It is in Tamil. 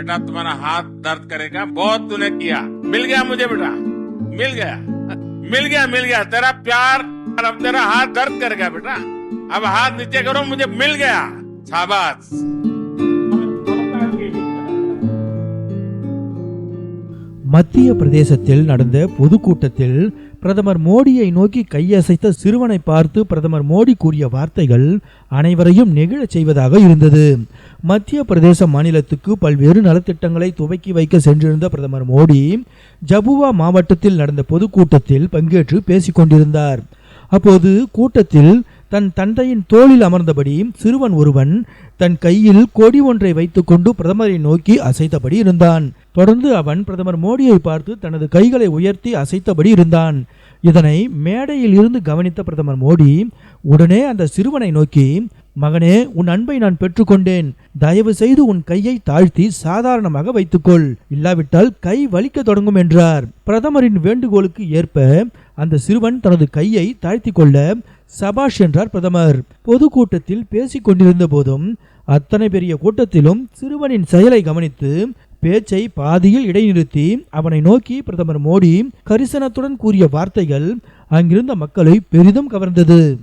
बेटा तुम्हारा हाथ दर्द करेगा बहुत तूने किया मिल गया मुझे बेटा मिल गया मिल गया मिल गया तेरा प्यार और अब तेरा हाथ दर्द करेगा बेटा अब हाथ नीचे करो मुझे मिल गया शाबाश மத்திய பிரதேசத்தில் நடந்த பொதுக்கூட்டத்தில் பிரதமர் மோடியை நோக்கி கையசைத்த சிறுவனை பார்த்து பிரதமர் மோடி கூறிய வார்த்தைகள் அனைவரையும் நெகிழச் செய்வதாக இருந்தது மத்திய பிரதேச மாநிலத்துக்கு பல்வேறு நலத்திட்டங்களை துவக்கி வைக்க சென்றிருந்த பிரதமர் மோடி ஜபுவா மாவட்டத்தில் நடந்த பொதுக்கூட்டத்தில் பங்கேற்று பேசிக் கொண்டிருந்தார். அப்போது கூட்டத்தில் தன் தந்தையின் தோளில் அமர்ந்தபடி சிறுவன் ஒருவன் தன் கையில் கொடி ஒன்றை வைத்துக்கொண்டு பிரதமரை நோக்கி அசைத்தபடி இருந்தான். தொடர்ந்து அவன் பிரதமர் மோடியை பார்த்து தனது கைகளை உயர்த்தி அசைத்தபடி இருந்தான். இதனை மேடையில் இருந்து கவனித்த பிரதமர் மோடி உடனே அந்த சிறுவனை நோக்கி மகனே உன் அன்பை நான் பெற்றுக்கொண்டேன். தயவு செய்து உன் கையை தாழ்த்தி சாதாரணமாக வைத்துக்கொள். இல்லாவிட்டால் கை வலிக்க தொடங்கும் என்றார். பிரதமரின் வேண்டுகோளுக்கு ஏற்ப அந்த சிறுவன் தனது கையை தாழ்த்தி கொள்ள சபாஷ் என்றார் பிரதமர். பொதுக்கூட்டத்தில் பேசிக் கொண்டிருந்த போதும் அத்தனை பெரிய கூட்டத்திலும் சிறுவனின் செயலை கவனித்து பேச்சை பாதியில் இடைநிறுத்தி அவனை நோக்கி பிரதமர் மோடி கரிசனத்துடன் கூறிய வார்த்தைகள் அங்கிருந்த மக்களை பெரிதும் கவர்ந்தது.